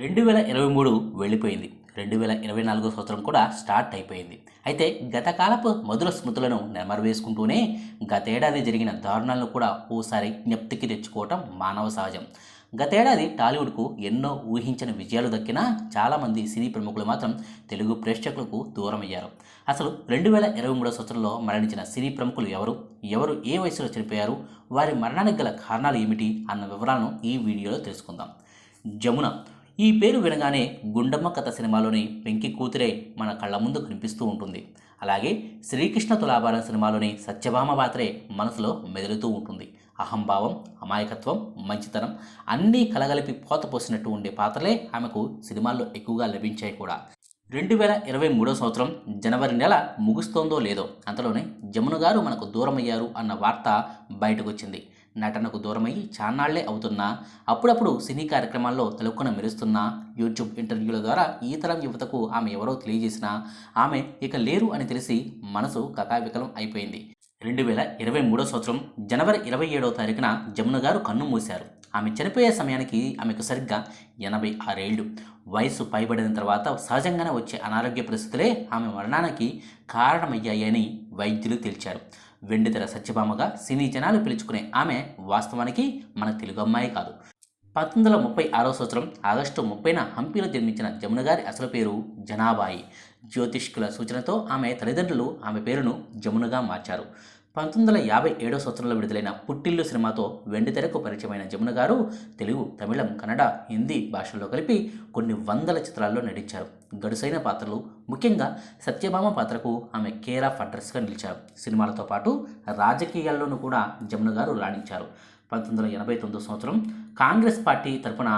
రెండు వేల ఇరవై మూడు వెళ్ళిపోయింది. రెండు వేల ఇరవై నాలుగో సంవత్సరం కూడా స్టార్ట్ అయిపోయింది. అయితే గతకాలపు మధుర స్మృతులను నెమరవేసుకుంటూనే గతేడాది జరిగిన దారుణాలను కూడా ఓసారి జ్ఞప్తికి తెచ్చుకోవటం మానవ సహజం. గతేడాది టాలీవుడ్కు ఎన్నో ఊహించని విజయాలు దక్కినా చాలామంది సినీ ప్రముఖులు మాత్రం తెలుగు ప్రేక్షకులకు దూరమయ్యారు. అసలు రెండు వేల ఇరవై మూడో సంవత్సరంలో మరణించిన సినీ ప్రముఖులు ఎవరు? ఎవరు ఏ వయసులో చనిపోయారు? వారి మరణానికి గల కారణాలు ఏమిటి? అన్న వివరాలను ఈ వీడియోలో తెలుసుకుందాం. జమున ఈ పేరు వినగానే గుండమ్మ కథ సినిమాలోని పెంకి కూతురే మన కళ్ళ ముందు కనిపిస్తూ ఉంటుంది. అలాగే శ్రీకృష్ణ తులాభారం సినిమాలోని సత్యభామ పాత్రే మనసులో మెదులుతూ ఉంటుంది. అహంభావం అమాయకత్వం మంచితనం అన్నీ కలగలిపి పోత పోసినట్టు ఉండే పాత్రలే ఆమెకు సినిమాల్లో ఎక్కువగా లభించాయి కూడా. రెండు వేల ఇరవై మూడో సంవత్సరం జనవరి నెల ముగుస్తోందో లేదో అంతలోనే జమున గారు మనకు దూరమయ్యారు అన్న వార్త బయటకు వచ్చింది. నటనకు దూరమై చాన్నాళ్ళే అవుతున్నా అప్పుడప్పుడు సినీ కార్యక్రమాల్లో తలుక్కున మెరుస్తున్నా యూట్యూబ్ ఇంటర్వ్యూల ద్వారా ఈ తరం యువతకు ఆమె ఎవరో తెలియజేసినా ఆమె ఇక లేరు అని తెలిసి మనసు కథావికలం అయిపోయింది. రెండు వేల ఇరవై మూడో సంవత్సరం జనవరి ఇరవై ఏడవ తారీఖున జమున గారు కన్ను మూశారు. ఆమె చనిపోయే సమయానికి ఆమెకు సరిగ్గా ఎనభై ఆరేళ్ళు వయసు పైబడిన తర్వాత సహజంగానే వచ్చే అనారోగ్య పరిస్థితులే ఆమె మరణానికి కారణమయ్యాయని వైద్యులు తేల్చారు వెండితెర సత్యభామగా సినీ జనాలు పిలుచుకునే ఆమె వాస్తవానికి మన తెలుగు అమ్మాయి కాదు. పంతొమ్మిది వందల ముప్పై ఆరో సంవత్సరం ఆగస్టు ముప్పైన హంపీలో జన్మించిన జమున గారి అసలు పేరు జనాబాయి జ్యోతిష్కుల సూచనతో ఆమె తల్లిదండ్రులు ఆమె పేరును జమునగా మార్చారు. పంతొమ్మిది వందల యాభై ఏడో సంవత్సరంలో విడుదలైన పుట్టిల్లు సినిమాతో వెండితెరకు పరిచయమైన జమున గారు తెలుగు తమిళం కన్నడ హిందీ భాషల్లో కలిపి కొన్ని వందల చిత్రాల్లో నటించారు. గడుసైన పాత్రలు ముఖ్యంగా సత్యభామ పాత్రకు ఆమె కేర్ ఆఫ్ అడ్రస్గా నిలిచారు. సినిమాలతో పాటు రాజకీయాల్లోనూ కూడా జమున గారు రాణించారు. పంతొమ్మిది వందల ఎనభై తొమ్మిదో సంవత్సరం కాంగ్రెస్ పార్టీ తరపున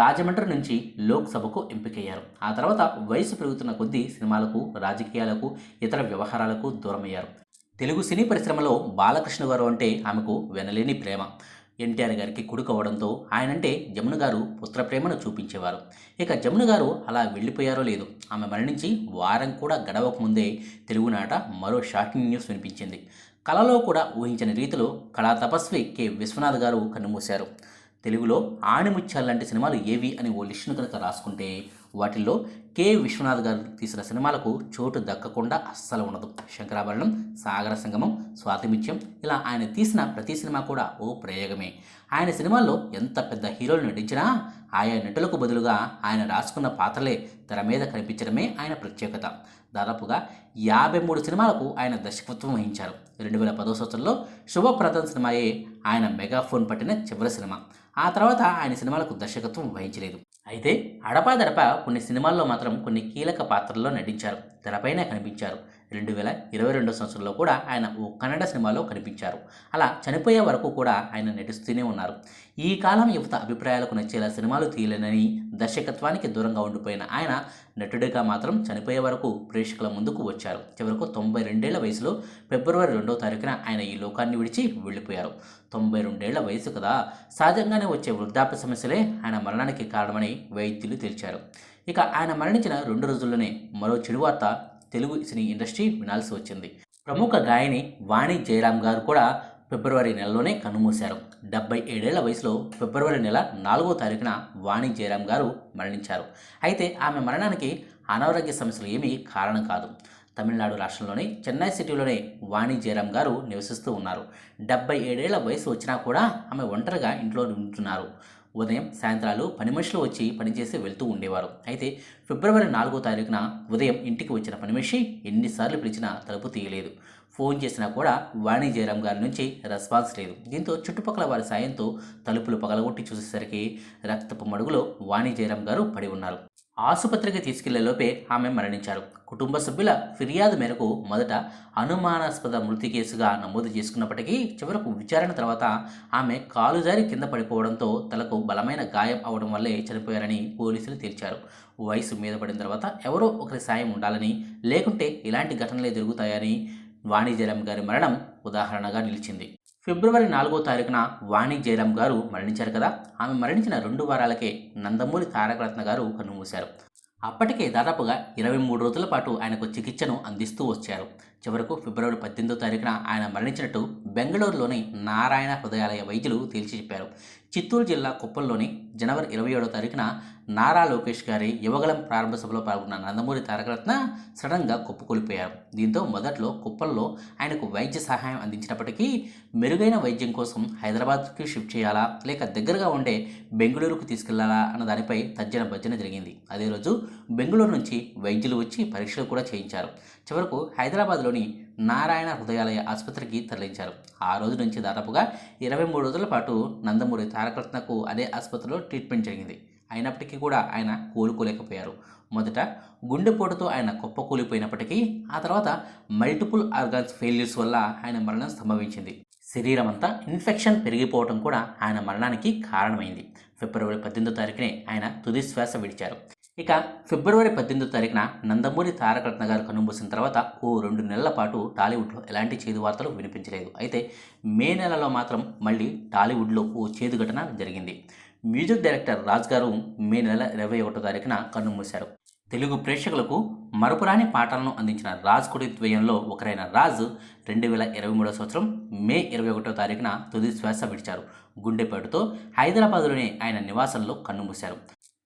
రాజమండ్రి నుంచి లోక్సభకు ఎంపికయ్యారు. ఆ తర్వాత వయసు పెరుగుతున్న కొద్దీ సినిమాలకు రాజకీయాలకు ఇతర వ్యవహారాలకు దూరమయ్యారు. తెలుగు సినీ పరిశ్రమలో బాలకృష్ణ గారు అంటే ఆమెకు వెనలేని ప్రేమ. ఎన్టీఆర్ గారికి కొడుకవడంతో ఆయనంటే జమున గారు పుత్ర ప్రేమను చూపించేవారు. ఇక జమున గారు అలా వెళ్ళిపోయారో లేదు ఆమె మరణించి వారం కూడా గడవక ముందే తెలుగునాట మరో షాకింగ్ న్యూస్ వినిపించింది. కళలో కూడా ఊహించని రీతిలో కళా తపస్వి కె. విశ్వనాథ్ గారు కన్నుమూశారు. తెలుగులో ఆణిముత్యాలు లాంటి సినిమాలు ఏవి అని ఓ లిస్టును కనుక రాసుకుంటే వాటిల్లో కె. విశ్వనాథ్ గారు తీసిన సినిమాలకు చోటు దక్కకుండా అస్సలు ఉండదు. శంకరాభరణం సాగర సంగమం స్వాతిమిత్యం ఇలా ఆయన తీసిన ప్రతి సినిమా కూడా ఓ ప్రయోగమే. ఆయన సినిమాల్లో ఎంత పెద్ద హీరోలు నటించినా ఆయా నటులకు బదులుగా ఆయన రాసుకున్న పాత్రలే తెర మీద కనిపించడమే ఆయన ప్రత్యేకత. దాదాపుగా యాభై మూడు సినిమాలకు ఆయన దర్శకత్వం వహించారు. రెండు వేల పదో సంవత్సరంలో శుభప్రదం సినిమాయే ఆయన మెగాఫోన్ పట్టిన చివరి సినిమా. ఆ తర్వాత ఆయన సినిమాలకు దర్శకత్వం వహించలేదు. అయితే అడపాదడప కొన్ని సినిమాల్లో మాత్రం కొన్ని కీలక పాత్రల్లో నటించారు. తెరపైన కనిపించారు. రెండు వేల ఇరవై రెండో సంవత్సరంలో కూడా ఆయన ఓ కన్నడ సినిమాలో కనిపించారు. అలా చనిపోయే వరకు కూడా ఆయన నటిస్తూనే ఉన్నారు. ఈ కాలం యువత అభిప్రాయాలకు నచ్చేలా సినిమాలు తీయలేనని దర్శకత్వానికి దూరంగా ఉండిపోయిన ఆయన నటుడిగా మాత్రం చనిపోయే వరకు ప్రేక్షకుల ముందుకు వచ్చారు. చివరకు తొంభై రెండేళ్ళ వయసులో ఫిబ్రవరి రెండో తారీఖున ఆయన ఈ లోకాన్ని విడిచి వెళ్ళిపోయారు. తొంభై రెండేళ్ళ వయసు కదా! సహజంగానే వచ్చే వృద్ధాప్య సమస్యలే ఆయన మరణానికి కారణమని వైద్యులు తేల్చారు. ఇక ఆయన మరణించిన రెండు రోజుల్లోనే మరో చెడు వార్త తెలుగు సినీ ఇండస్ట్రీ వినాల్సి వచ్చింది. ప్రముఖ గాయని వాణి జయరాం గారు కూడా ఫిబ్రవరి నెలలోనే కన్నుమూశారు. డెబ్బై ఏడేళ్ళ వయసులో ఫిబ్రవరి నెల నాలుగో తారీఖున వాణి జయరాం గారు మరణించారు. అయితే ఆమె మరణానికి అనారోగ్య సమస్యలు ఏమీ కారణం కాదు. తమిళనాడు రాష్ట్రంలోని చెన్నై సిటీలోనే వాణి జయరాం గారు నివసిస్తూ ఉన్నారు. డెబ్బై ఏడేళ్ళ వయసు వచ్చినా కూడా ఆమె ఒంటరిగా ఇంట్లో ఉంటున్నారు. ఉదయం సాయంత్రాలు పని మనుషులు వచ్చి పనిచేసి వెళ్తూ ఉండేవారు. అయితే ఫిబ్రవరి నాలుగో తారీఖున ఉదయం ఇంటికి వచ్చిన పని మనిషి ఎన్నిసార్లు పిలిచినా తలుపు తీయలేదు. ఫోన్ చేసినా కూడా వాణి జయరాం గారి నుంచి రెస్పాన్స్ లేదు. దీంతో చుట్టుపక్కల వారి సాయంతో తలుపులు పగలగొట్టి చూసేసరికి రక్తపు మడుగులో వాణి జయరాం గారు పడి ఉన్నారు. ఆసుపత్రికి తీసుకెళ్ళేలోపే ఆమె మరణించారు. కుటుంబ సభ్యుల ఫిర్యాదు మేరకు మొదట అనుమానాస్పద మృతి కేసుగా నమోదు చేసుకున్నప్పటికీ చివరకు విచారణ తర్వాత ఆమె కాలు జారి కింద పడిపోవడంతో తలకు బలమైన గాయం అవడం వల్లే చనిపోయారని పోలీసులు తేల్చారు. వయసు మీద పడిన తర్వాత ఎవరో ఒకరి సాయం ఉండాలని లేకుంటే ఇలాంటి ఘటనలే జరుగుతాయని వాణిజ్యరామ్ గారి మరణం ఉదాహరణగా నిలిచింది. ఫిబ్రవరి నాలుగో తారీఖున వాణి జయరాం గారు మరణించారు కదా. ఆమె మరణించిన రెండు వారాలకే నందమూరి తారకరత్న గారు కన్నుమూశారు అప్పటికే దాదాపుగా ఇరవై మూడు రోజుల పాటు ఆయనకు చికిత్సను అందిస్తూ వచ్చారు. చివరకు ఫిబ్రవరి పద్దెనిమిదో తారీఖున ఆయన మరణించినట్టు బెంగళూరులోని నారాయణ హృదయాలయ వైద్యులు తేల్చి చెప్పారు. చిత్తూరు జిల్లా కుప్పంలోని జనవరి ఇరవై ఏడో తారీఖున నారా లోకేష్ గారి యువగలం ప్రారంభ సభలో పాల్గొన్న నందమూరి తారకరత్న సడన్గా కుప్పకూలిపోయారు దీంతో మొదట్లో కుప్పంలో ఆయనకు వైద్య సహాయం అందించినప్పటికీ మెరుగైన వైద్యం కోసం హైదరాబాద్కి షిఫ్ట్ చేయాలా లేక దగ్గరగా ఉండే బెంగళూరుకు తీసుకెళ్ళాలా అన్న దానిపై తర్జన భర్జన జరిగింది. అదే రోజు బెంగళూరు నుంచి వైద్యులు వచ్చి పరీక్షలు కూడా చేయించారు. చివరకు హైదరాబాద్లోని నారాయణ హృదయాలయ ఆసుపత్రికి తరలించారు. ఆ రోజు నుంచి దాదాపుగా ఇరవై మూడు రోజుల పాటు నందమూరి తారకరత్నకు అదే ఆసుపత్రిలో ట్రీట్మెంట్ జరిగింది. అయినప్పటికీ కూడా ఆయన కోలుకోలేకపోయారు. మొదట గుండెపోటుతో ఆయన కుప్పకూలిపోయినప్పటికీ ఆ తర్వాత మల్టిపుల్ ఆర్గాన్స్ ఫెయిల్యూర్స్ వల్ల ఆయన మరణం సంభవించింది. శరీరం అంతా ఇన్ఫెక్షన్ పెరిగిపోవడం కూడా ఆయన మరణానికి కారణమైంది. ఫిబ్రవరి పద్దెనిమిదో తారీఖునే ఆయన తుది శ్వాస విడిచారు. ఇక ఫిబ్రవరి పద్దెనిమిదో తారీఖున నందమూరి తారకరత్న గారు కనుమూసిన తర్వాత ఓ రెండు నెలల పాటు టాలీవుడ్లో ఎలాంటి చేదు వార్తలు వినిపించలేదు. అయితే మే నెలలో మాత్రం మళ్ళీ టాలీవుడ్లో ఓ చేదు ఘటన జరిగింది. మ్యూజిక్ డైరెక్టర్ రాజ్ గారు మే నెల ఇరవై ఒకటో తారీఖున కన్నుమూశారు తెలుగు ప్రేక్షకులకు మరపురాని పాటలను అందించిన రాజ్ కుడి ద్వయంలో ఒకరైన రాజ్ రెండు వేల ఇరవై మూడో సంవత్సరం మే ఇరవై ఒకటో తారీఖున తుది శ్వాస విడిచారు. గుండెపేటతో హైదరాబాద్లోని ఆయన నివాసంలో కన్నుమూశారు.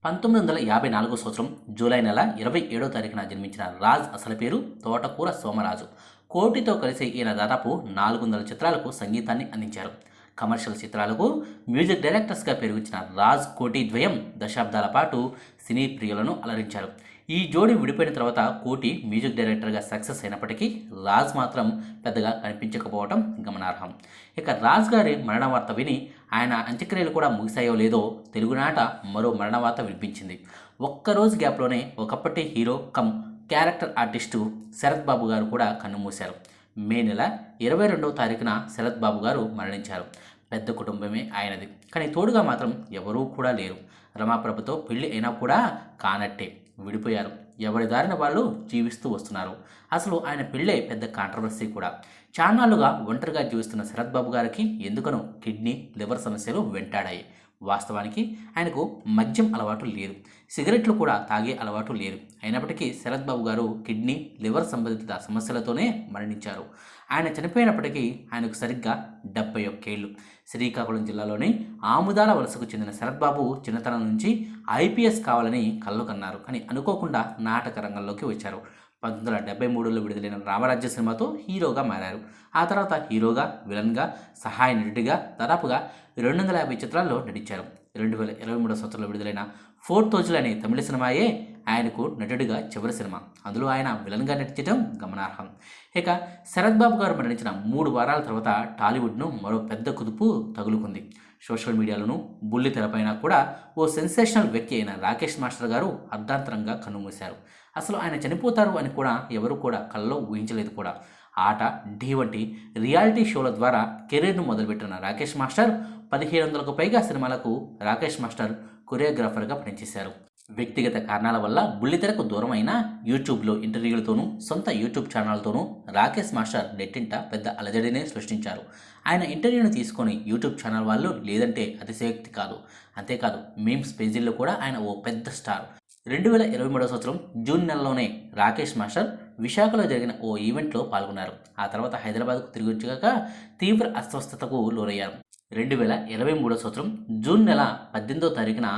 పంతొమ్మిది వందల యాభై నాలుగో సంవత్సరం జూలై నెల ఇరవై ఏడో తారీఖున జన్మించిన రాజ్ అసలు పేరు తోటకూర సోమరాజు. కోటితో కలిసి ఈయన దాదాపు నాలుగు వందల చిత్రాలకు సంగీతాన్ని అందించారు. కమర్షియల్ చిత్రాలకు మ్యూజిక్ డైరెక్టర్స్గా పెరుగుచిన రాజ్ కోటి ద్వయం దశాబ్దాల పాటు సినీ ప్రియులను అలరించారు. ఈ జోడి విడిపోయిన తర్వాత కోటి మ్యూజిక్ డైరెక్టర్గా సక్సెస్ అయినప్పటికీ రాజ్ మాత్రం పెద్దగా కనిపించకపోవడం గమనార్హం. ఇక రాజ్ గారి మరణ వార్త విని ఆయన అంత్యక్రియలు కూడా ముగిసాయో లేదో తెలుగునాట మరో మరణ వార్త వినిపించింది. ఒక్కరోజు గ్యాప్లోనే ఒకప్పటి hero cum character artist Sarath Babu గారు కూడా కన్నుమూశారు మే నెల ఇరవై రెండవ తారీఖున శరత్ బాబు గారు మరణించారు. పెద్ద కుటుంబమే ఆయనది. కానీ తోడుగా మాత్రం ఎవరూ కూడా లేరు. రమాప్రభతో పెళ్ళి అయినా కూడా కానట్టే. విడిపోయారు. ఎవరి దారిన వాళ్ళు జీవిస్తూ వస్తున్నారు. అసలు ఆయన పెళ్ళే పెద్ద కాంట్రవర్సీ కూడా. చాన్నాళ్ళుగా ఒంటరిగా జీవిస్తున్న శరత్ బాబు గారికి ఎందుకనో కిడ్నీ లివర్ సమస్యలు వెంటాడాయి. వాస్తవానికి ఆయనకు మద్యం అలవాటు లేదు. సిగరెట్లు కూడా తాగే అలవాటు లేదు. అయినప్పటికీ శరత్ బాబు గారు కిడ్నీ లివర్ సంబంధిత సమస్యలతోనే మరణించారు. ఆయన చనిపోయినప్పటికీ ఆయనకు సరిగ్గా డెబ్బై ఒక్కేళ్ళు. శ్రీకాకుళం జిల్లాలోని ఆముదాల వలసకు చెందిన శరత్ బాబు చిన్నతనం నుంచి ఐపీఎస్ కావాలని కళ్ళు కన్నారు. కానీ అనుకోకుండా నాటక రంగంలోకి వచ్చారు. పంతొమ్మిది వందల డెబ్బై మూడులో విడుదలైన రామరాజ్య సినిమాతో హీరోగా మారారు. ఆ తర్వాత హీరోగా విలన్గా సహాయ నటుడిగా దాదాపుగా రెండు వందల యాభై చిత్రాల్లో నటించారు. రెండు వేల ఇరవై మూడో సంవత్సరంలో విడుదలైన ఫోర్ తోజులు అనే తమిళ సినిమాయే ఆయనకు నటుడిగా చివరి సినిమా. అందులో ఆయన విలన్గా నటించడం గమనార్హం. ఇక శరత్ బాబు గారు మరణించిన మూడు వారాల తర్వాత టాలీవుడ్ను మరో పెద్ద కుదుపు తగులుకుంది. సోషల్ మీడియాలోనూ బుల్లి తెరపైన కూడా ఓ సెన్సేషనల్ వ్యక్తి అయిన రాకేష్ మాస్టర్ గారు అర్ధాంతరంగా కన్నుమూశారు. అసలు ఆయన చనిపోతారు అని కూడా ఎవరు కూడా కళ్ళలో ఊహించలేదు కూడా. ఆట ఢీ వంటి రియాలిటీ షోల ద్వారా కెరీర్ను మొదలుపెట్టిన రాకేష్ మాస్టర్ పదిహేను వందలకు పైగా సినిమాలకు రాకేష్ మాస్టర్ కొరియోగ్రాఫర్గా పనిచేశారు. వ్యక్తిగత కారణాల వల్ల బుల్లితెరకు దూరం అయిన యూట్యూబ్లో ఇంటర్వ్యూలతోనూ సొంత యూట్యూబ్ ఛానల్తోనూ రాకేష్ మాస్టర్ నెట్టింట పెద్ద అలజడినే సృష్టించారు. ఆయన ఇంటర్వ్యూను తీసుకొని యూట్యూబ్ ఛానల్ వాళ్ళు లేదంటే అతిశయోక్తి కాదు. అంతేకాదు మీమ్స్ పేజీల్లో కూడా ఆయన ఓ పెద్ద స్టార్. రెండు వేల ఇరవై మూడవ సంవత్సరం జూన్ నెలలోనే రాకేష్ మాస్టర్ విశాఖలో జరిగిన ఓ ఈవెంట్లో పాల్గొన్నారు. ఆ తర్వాత హైదరాబాద్కు తిరిగి వచ్చాక తీవ్ర అస్వస్థతకు లోనయ్యారు. రెండు వేల ఇరవై మూడో సంవత్సరం జూన్ నెల పద్దెనిమిదో తారీఖున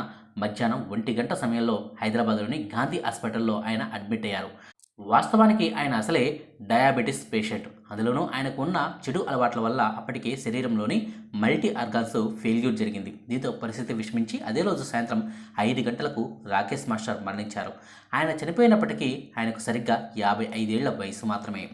మధ్యాహ్నం ఒంటి గంట సమయంలో హైదరాబాద్లోని గాంధీ హాస్పిటల్లో ఆయన అడ్మిట్ అయ్యారు. వాస్తవానికి ఆయన అసలే డయాబెటిస్ పేషెంట్. అందులోనూ ఆయనకు ఉన్న చెడు అలవాట్ల వల్ల అప్పటికే శరీరంలోని మల్టీ ఆర్గాన్స్ ఫెయిల్యూర్ జరిగింది. దీంతో పరిస్థితి విషమించి అదే రోజు సాయంత్రం ఐదు గంటలకు రాకేష్ మాస్టర్ మరణించారు. ఆయన చనిపోయినప్పటికీ ఆయనకు సరిగ్గా యాభై ఐదేళ్ళ వయసు మాత్రమే.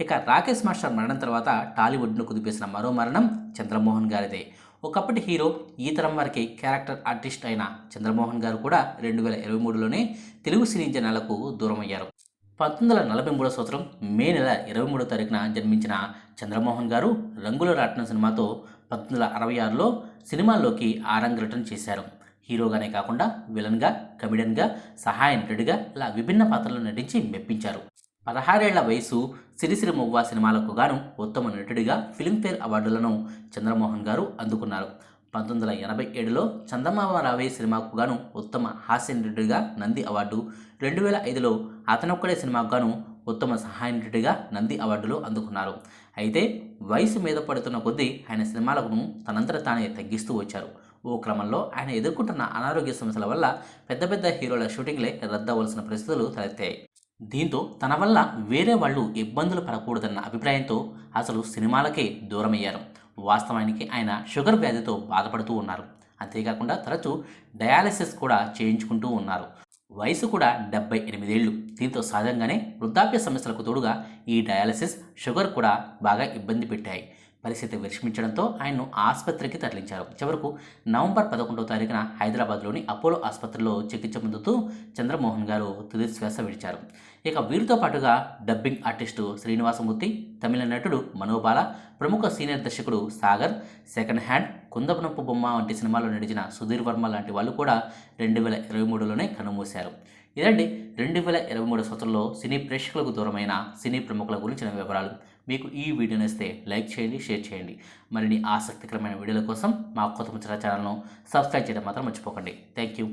ఇక రాకేష్ మాస్టర్ మరణం తర్వాత టాలీవుడ్ను కుదిపేసిన మరో మరణం చంద్రమోహన్ గారిదే. ఒకప్పటి హీరో ఈ తరం వారికి క్యారెక్టర్ ఆర్టిస్ట్ అయిన చంద్రమోహన్ గారు కూడా రెండు వేల ఇరవై మూడులోనే తెలుగు సినీ జనాలకు దూరమయ్యారు. పంతొమ్మిది వందల నలభై మూడో సంవత్సరం మే నెల ఇరవై మూడో తారీఖున జన్మించిన చంద్రమోహన్ గారు రంగుల రాట్నం సినిమాతో పంతొమ్మిది వందల అరవై ఆరులో సినిమాల్లోకి ఆరంగరటం చేశారు. హీరోగానే కాకుండా విలన్గా కమెడియన్గా సహాయ నటుడిగా ఇలా విభిన్న పాత్రలు నటించి మెప్పించారు. పదహారేళ్ళ వయసు సిరిసిరి మువ్వ సినిమాలకు గాను ఉత్తమ నటుడిగా ఫిల్మ్ఫేర్ అవార్డులను చంద్రమోహన్ గారు అందుకున్నారు. పంతొమ్మిది వందల ఎనభై ఏడులో చందమామ రావే సినిమాకు గాను ఉత్తమ హాస్య నటుడిగా నంది అవార్డు రెండు వేల ఐదులో అతనొక్కడే సినిమాకు గాను ఉత్తమ సహాయ నటుడిగా నంది అవార్డులు అందుకున్నారు. అయితే వయసు మీద పడుతున్న కొద్దీ ఆయన సినిమాలను తనంతట తానే తగ్గిస్తూ వచ్చారు. ఓ క్రమంలో ఆయన ఎదుర్కొంటున్న అనారోగ్య సమస్యల వల్ల పెద్ద పెద్ద హీరోల షూటింగ్లే రద్దవలసిన పరిస్థితులు తలెత్తాయి. దీంతో తన వల్ల వేరే వాళ్ళు ఇబ్బందులు పడకూడదన్న అభిప్రాయంతో అసలు సినిమాలకే దూరమయ్యారు. వాస్తవానికి ఆయన షుగర్ వ్యాధితో బాధపడుతూ ఉన్నారు. అంతేకాకుండా తరచూ డయాలసిస్ కూడా చేయించుకుంటూ ఉన్నారు. వయసు కూడా డెబ్బై ఎనిమిదేళ్ళు దీంతో సహజంగానే వృద్ధాప్య సమస్యలకు తోడుగా ఈ డయాలసిస్ షుగర్ కూడా బాగా ఇబ్బంది పెట్టాయి. పరిస్థితి విషమించడంతో ఆయన్ను ఆసుపత్రికి తరలించారు. చివరకు నవంబర్ పదకొండవ తారీఖున హైదరాబాద్లోని అపోలో ఆసుపత్రిలో చికిత్స పొందుతూ చంద్రమోహన్ గారు తుది శ్వాస విడిచారు. ఇక వీరితో పాటుగా డబ్బింగ్ ఆర్టిస్టు శ్రీనివాసమూర్తి తమిళ నటుడు మనోబాల ప్రముఖ సీనియర్ దర్శకుడు సాగర్ సెకండ్ హ్యాండ్ కుందపనప్పు బొమ్మ వంటి సినిమాలో నడిచిన సుధీర్ వర్మ లాంటి వాళ్ళు కూడా రెండు వేల ఇరవై మూడులోనే కనుమూశారు. ఇదండి రెండు వేల ఇరవై మూడు సంవత్సరంలో సినీ ప్రేక్షకులకు దూరమైన సినీ ప్రముఖుల గురించిన వివరాలు. మీకు ఈ వీడియో నచ్చితే లైక్ చేయండి షేర్ చేయండి. మరిన్ని ఆసక్తికరమైన వీడియోల కోసం మా కొత్త ముచ్చట ఛానల్ను సబ్స్క్రైబ్ చేయడం మాత్రం మర్చిపోకండి. Thank you